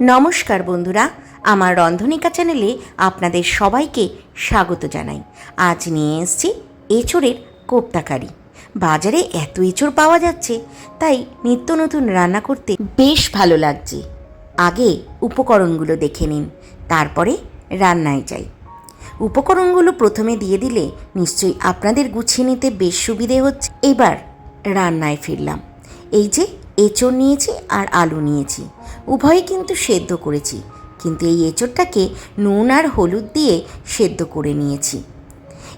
নমস্কার বন্ধুরা, আমার রন্ধনিকা চ্যানেলে আপনাদের সবাইকে স্বাগত জানাই। আজ নিয়ে এসছি এঁচোড়ের কোপ্তাকারি বাজারে এত এঁচোড় পাওয়া যাচ্ছে, তাই নিত্য নতুন রান্না করতে বেশ ভালো লাগছে। আগে উপকরণগুলো দেখে নিন, তারপরে রান্নায় যাই। উপকরণগুলো প্রথমে দিয়ে দিলে নিশ্চয়ই আপনাদের গুছিয়ে নিতে বেশ সুবিধে হচ্ছে। এবার রান্নায় ফিরলাম। এই যে এঁচড় নিয়েছি আর আলু নিয়েছি। উভয়ই কিন্তু সেদ্ধ করেছি। কিন্তু এই এঁচড়টাকে নুন আর হলুদ দিয়ে সেদ্ধ করে নিয়েছি।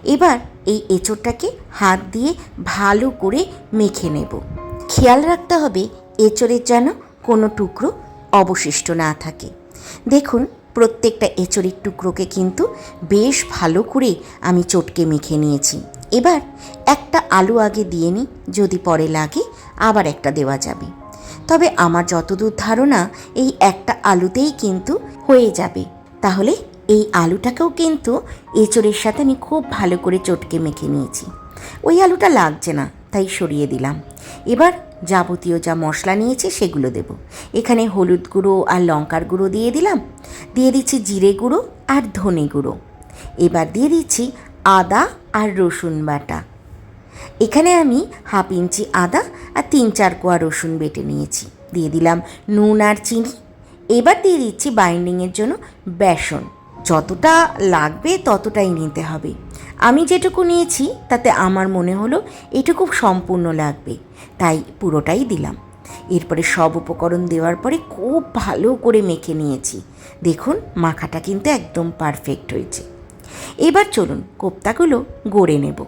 এবার এই এঁচড়টাকে হাত দিয়ে ভালো করে মেখে নেব। খেয়াল রাখতে হবে, এঁচড়ের যেন কোনো টুকরো অবশিষ্ট না থাকে। দেখুন, প্রত্যেকটা এঁচড়ের টুকরোকে কিন্তু বেশ ভালো করে আমি চটকে মেখে নিয়েছি। এবার একটা আলু আগে দিয়ে নিই, যদি পরে লাগে। আবার একটা দেওয়া যাবে। তবে আমার যতদূর ধারণা, এই একটা আলুতেই কিন্তু হয়ে যাবে। তাহলে এই আলুটাকেও কিন্তু এঁচড়ের সাথে আমি খুব ভালো করে চটকে মেখে নিয়েছি। ওই আলুটা লাগছে না, তাই সরিয়ে দিলাম। এবার যাবতীয় যা মশলা নিয়েছি সেগুলো দেব। এখানে হলুদ গুঁড়ো আর লঙ্কার গুঁড়ো দিয়ে দিলাম। দিয়ে দিচ্ছি জিরে গুঁড়ো আর ধনে গুঁড়ো। এবার দিয়ে দিচ্ছি আদা আর রসুন বাটা। এখানে আমি হাফ ইঞ্চি আদা আর তিন চার কোয়া রসুন বেটে নিয়েছি। দিয়ে দিলাম নুন আর চিনি। এবার দিয়ে দিচ্ছি বাইন্ডিংয়ের জন্য বেসন। যতটা লাগবে ততটাই নিতে হবে। আমি যেটুকু নিয়েছি তাতে আমার মনে হলো এটুকু সম্পূর্ণ লাগবে। তাই পুরোটাই দিলাম। এরপরে সব উপকরণ দেওয়ার পরে খুব ভালো করে মেখে নিয়েছি। দেখুন, মাখাটা কিন্তু একদম পারফেক্ট হয়েছে। এবার চলুন কোপ্তাগুলো গড়ে নেব।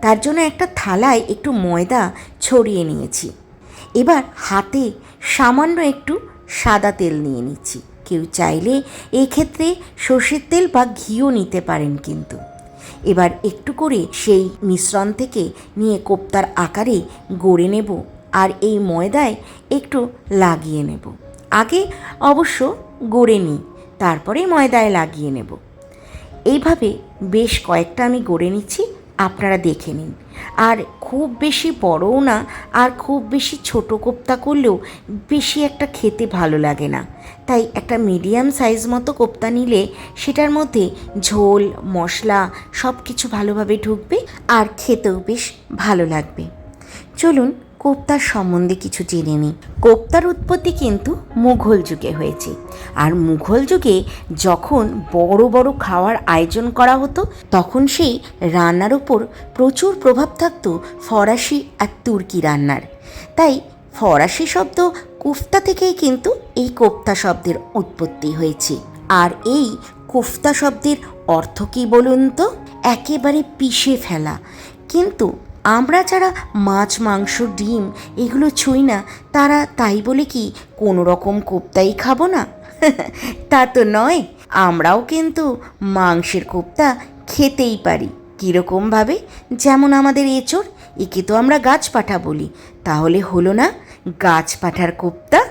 তার জন্য একটা থালায় একটু ময়দা ছড়িয়ে নিয়েছি। এবার হাতে সামান্য একটু সাদা তেল নিয়ে নিচ্ছি। কেউ চাইলে এক্ষেত্রে সর্ষের তেল বা ঘিও নিতে পারেন কিন্তু। এবার একটু করে সেই মিশ্রণ থেকে নিয়ে কোপ্তার আকারে গড়ে নেব আর এই ময়দায় একটু লাগিয়ে নেব। আগে অবশ্য গড়ে নিই, তারপরে ময়দায় লাগিয়ে নেব। এইভাবে বেশ কয়েকটা আমি গড়ে নিচ্ছি। আপনারা দেখে নিন। আর খুব বেশি বড়ও না, আর খুব বেশি ছোট কোপ্তা করলেও বেশি একটা খেতে ভালো লাগে না। তাই একটা মিডিয়াম সাইজ মতো কোপ্তা নিলে সেটার মধ্যে ঝোল, মশলা সব কিছু ভালোভাবে ঢুকবে আর খেতেও বেশ ভালো লাগবে। চলুন কোপ্তার সম্বন্ধে কিছু জেনে নিই কোপ্তার উৎপত্তি কিন্তু মুঘল যুগে হয়েছে। আর মুঘল যুগে যখন বড় বড় খাওয়ার আয়োজন করা হতো, তখন সেই রান্নার ওপর প্রচুর প্রভাব থাকতো ফরাসি আর তুর্কি রান্নার। তাই ফরাসি শব্দ কুফতা থেকেই কিন্তু এই কোপ্তা শব্দের উৎপত্তি হয়েছে। আর এই কোফতা শব্দের অর্থ কী বলুন তো? একেবারে পিষে ফেলা। কিন্তু আমরা যারা মাছ, মাংস, ডিম এগুলো ছুঁই না, তারা তাই বলে কি কোনো রকম কোপ্তাই খাব না? তা তো নয়, আমরাও কিন্তু মাংসের কোপ্তা খেতেই পারি। কীরকমভাবে যেমন আমাদের এঁচড়, একে তো আমরা গাছ পাঠা বলি। তাহলে হলো না গাছ পাঠার কোপ্তা?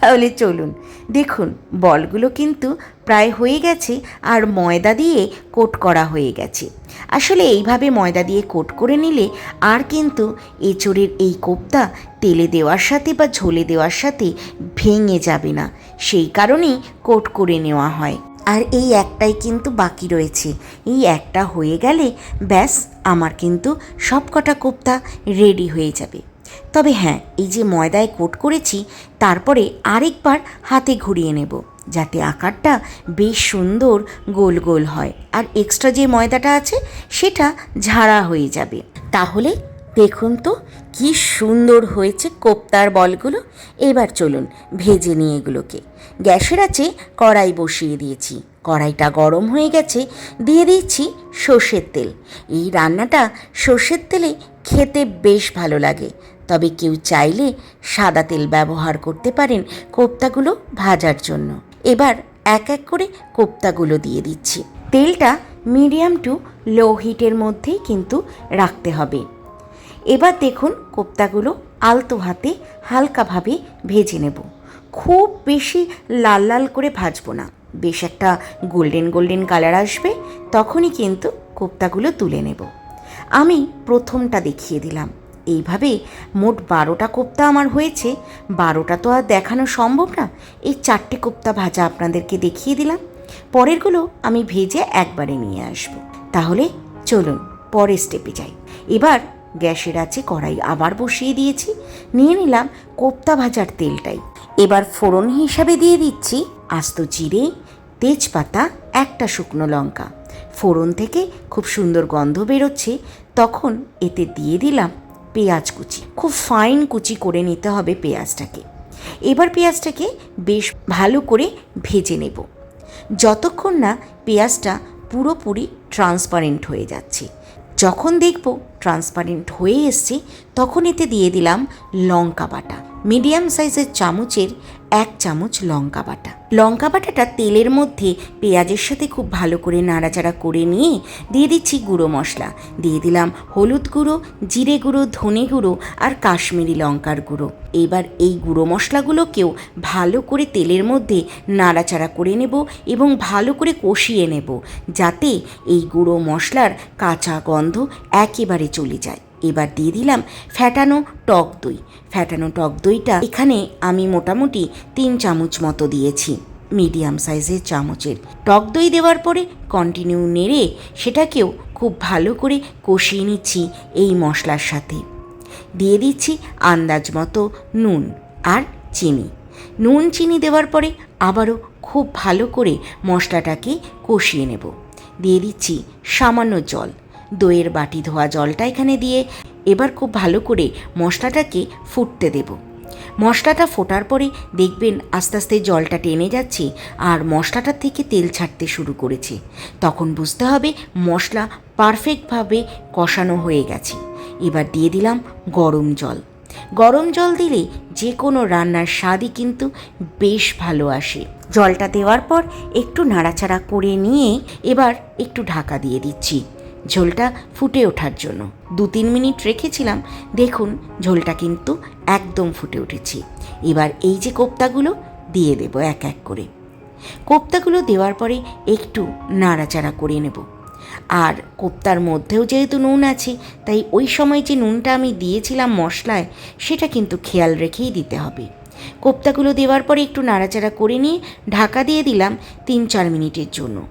তাহলে চলুন, দেখুন, বলগুলো কিন্তু প্রায় হয়ে গেছে আর ময়দা দিয়ে কোট করা হয়ে গেছে। আসলে এইভাবে ময়দা দিয়ে কোট করে নিলে আর কিন্তু এঁচড়ের এই কোপ্তা তেলে দেওয়ার সাথে বা ঝোলে দেওয়ার সাথে ভেঙে যাবে না। সেই কারণেই কোট করে নেওয়া হয়। আর এই একটাই কিন্তু বাকি রয়েছে। এই একটা হয়ে গেলে ব্যাস, আমার কিন্তু সব কটা কোপ্তা রেডি হয়ে যাবে। তবে হ্যাঁ এই যে ময়দায় কোট করেছি, তারপরে আরেকবার হাতে ঘুরিয়ে নেব। যাতে আকারটা বেশ সুন্দর গোল গোল হয়। আর এক্সট্রা যে ময়দাটা আছে, সেটা ঝাড়া হয়ে যাবে। তাহলে দেখুন তো কি সুন্দর হয়েছে কোপ্তার বলগুলো। এবার চলুন ভেজে নিয়ে এগুলোকে। গ্যাসের আছে কড়াই বসিয়ে দিয়েছি। কড়াইটা গরম হয়ে গেছে, দিয়ে দিচ্ছি সর্ষের তেল। এই রান্নাটা সর্ষের তেলে খেতে বেশ ভালো লাগে। তবে কেউ চাইলে সাদা তেল ব্যবহার করতে পারেন কোপ্তাগুলো ভাজার জন্য। এবার এক এক করে কোপ্তাগুলো দিয়ে দিচ্ছি। তেলটা মিডিয়াম টু লো হিটের মধ্যেই কিন্তু রাখতে হবে। এবার দেখুন কোপ্তাগুলো আলতো হাতে হালকাভাবে ভেজে নেব। খুব বেশি লাল লাল করে ভাজবো না। বেশ একটা গোল্ডেন গোল্ডেন কালার আসবে, তখনই কিন্তু কোপ্তাগুলো তুলে নেব। আমি প্রথমটা দেখিয়ে দিলাম। এইভাবে মোট বারোটা কোপ্তা আমার হয়েছে। বারোটা তো আর দেখানো সম্ভব না। এই চারটে কোপ্তা ভাজা আপনাদেরকে দেখিয়ে দিলাম। পরেরগুলো আমি ভেজে একবারে নিয়ে আসব। তাহলে চলুন, পরের স্টেপে যাই। এবার গ্যাসের আছে কড়াই আবার বসিয়ে দিয়েছি। নিয়ে নিলাম কোপ্তা ভাজার তেলটাই। এবার ফোড়ন হিসাবে দিয়ে দিচ্ছি আস্ত জিরে, তেজপাতা, একটা শুকনো লঙ্কা। ফোড়ন থেকে খুব সুন্দর গন্ধ বেরোচ্ছে। তখন এতে দিয়ে দিলাম পেঁয়াজ কুচি। খুব ফাইন কুচি করে নিতে হবে পেঁয়াজটাকে। এবার পেঁয়াজটাকে বেশ ভালো করে ভেজে নেব। যতক্ষণ না পেঁয়াজটা পুরোপুরি ট্রান্সপারেন্ট হয়ে যাচ্ছে। যখন দেখব ট্রান্সপারেন্ট হয়ে এসছে, তখন এতে দিয়ে দিলাম লঙ্কা বাটা। মিডিয়াম সাইজের চামচের এক চামচ লঙ্কা বাটা। লঙ্কা বাটাটা তেলের মধ্যে পেঁয়াজের সাথে খুব ভালো করে নাড়াচাড়া করে নিয়ে দিয়ে দিচ্ছি গুঁড়ো মশলা। দিয়ে দিলাম হলুদ গুঁড়ো, জিরে গুঁড়ো, ধনে গুঁড়ো আর কাশ্মীরি লঙ্কার গুঁড়ো। এবার এই গুঁড়ো মশলাগুলোকেও ভালো করে তেলের মধ্যে নাড়াচাড়া করে নেব এবং ভালো করে কষিয়ে নেব, যাতে এই গুঁড়ো মশলার কাঁচা গন্ধ একেবারে চলে যায়। এবার দিয়ে দিলাম ফ্যাটানো টক দই। ফ্যাটানো টক দইটা এখানে আমি মোটামুটি তিন চামচ মতো দিয়েছি, মিডিয়াম সাইজের চামচের। টক দই দেওয়ার পরে কন্টিনিউ নেড়ে সেটাকেও খুব ভালো করে কষিয়ে নিচ্ছি এই মশলার সাথে। দিয়ে দিচ্ছি আন্দাজ মতো নুন আর চিনি। নুন চিনি দেওয়ার পরে আবারও খুব ভালো করে মশলাটাকে কষিয়ে নেব। দিয়ে দিচ্ছি সামান্য জল। দইয়ের বাটি ধোয়া জলটা এখানে দিয়ে এবার খুব ভালো করে মশলাটাকে ফুটতে দেব। মশলাটা ফোটার পরে দেখবেন আস্তে আস্তে জলটা টেনে যাচ্ছে আর মশলাটার থেকে তেল ছাড়তে শুরু করেছে। তখন বুঝতে হবে মশলা পারফেক্টভাবে কষানো হয়ে গেছে। এবার দিয়ে দিলাম গরম জল। গরম জল দিলে যে কোনো রান্নার স্বাদই কিন্তু বেশ ভালো আসে। জলটা দেওয়ার পর একটু নাড়াচাড়া করে নিয়ে এবার একটু ঢাকা দিয়ে দিচ্ছি। ঝোলটা ফুটে ওঠার জন্য। দু তিন মিনিট রেখেছিলাম, দেখুন ঝোলটা কিন্তু একদম ফুটে উঠেছে। এবার এই যে কোপ্তাগুলো, দিয়ে দেবো এক এক করে। কোপ্তাগুলো দেওয়ার পরে একটু নাড়াচাড়া করে নেব। আর কোপ্তার মধ্যেও যেহেতু নুন আছে, তাই ওই সময় যে নুনটা আমি দিয়েছিলাম মশলায়, সেটা কিন্তু খেয়াল রেখেই দিতে হবে। কোপ্তাগুলো দেওয়ার পরে একটু নাড়াচাড়া করে নিয়ে ঢাকা দিয়ে দিলাম তিন চার মিনিটের জন্য।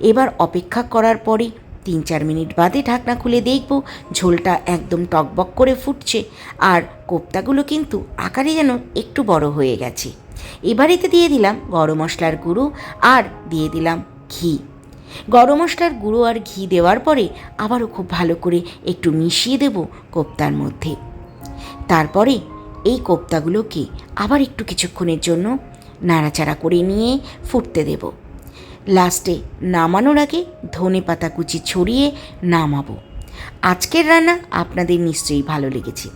এবার অপেক্ষা করার পরে তিন চার মিনিট বাদে ঢাকনা খুলে দেখব ঝোলটা একদম টকবক করে ফুটছে আর কোপ্তাগুলো কিন্তু আকারে যেন একটু বড় হয়ে গেছে। এবারেতে দিয়ে দিলাম গরম মশলার গুঁড়ো আর দিয়ে দিলাম ঘি। গরম মশলার গুঁড়ো আর ঘি দেওয়ার পরে আবারও খুব ভালো করে একটু মিশিয়ে দেব কোপ্তার মধ্যে। তারপরে এই কোপ্তাগুলোকে আবার একটু কিছুক্ষণের জন্য নাড়াচাড়া করে নিয়ে ফুটতে দেব। লাস্টে নামানোর আগে ধনে পাতা কুচি ছড়িয়ে নামাবো। আজকের রান্না আপনাদের নিশ্চয়ই ভালো লেগেছে।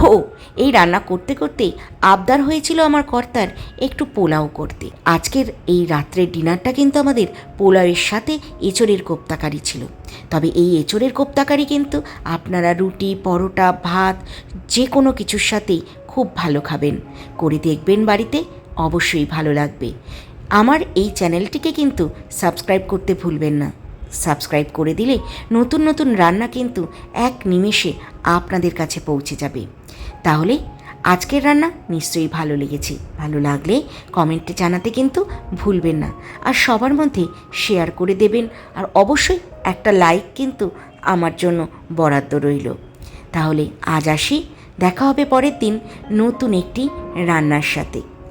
হো, এই রান্না করতে করতে আবদার হয়েছিল আমার কর্তার একটু পোলাও করতে। আজকের এই রাত্রের ডিনারটা কিন্তু আমাদের পোলাওয়ের সাথে এঁচড়ের কোপ্তাকারি ছিল। তবে এই এঁচড়ের কোপ্তাকারি কিন্তু আপনারা রুটি, পরোটা, ভাত যে কোনো কিছুর সাথেই খুব ভালো খাবেন। করে দেখবেন বাড়িতে, অবশ্যই ভালো লাগবে। আমার এই চ্যানেলটিকে কিন্তু সাবস্ক্রাইব করতে ভুলবেন না। সাবস্ক্রাইব করে দিলে নতুন নতুন রান্না কিন্তু এক নিমেষে আপনাদের কাছে পৌঁছে যাবে। তাহলে আজকের রান্না নিশ্চয়ই ভালো লেগেছে। ভালো লাগলে কমেন্টে জানাতে কিন্তু ভুলবেন না। আর সবার মধ্যে শেয়ার করে দেবেন। আর অবশ্যই একটা লাইক কিন্তু আমার জন্য বরাদ্দ রইল। তাহলে আজ আসি। দেখা হবে পরের দিন নতুন একটি রান্নার সাথে।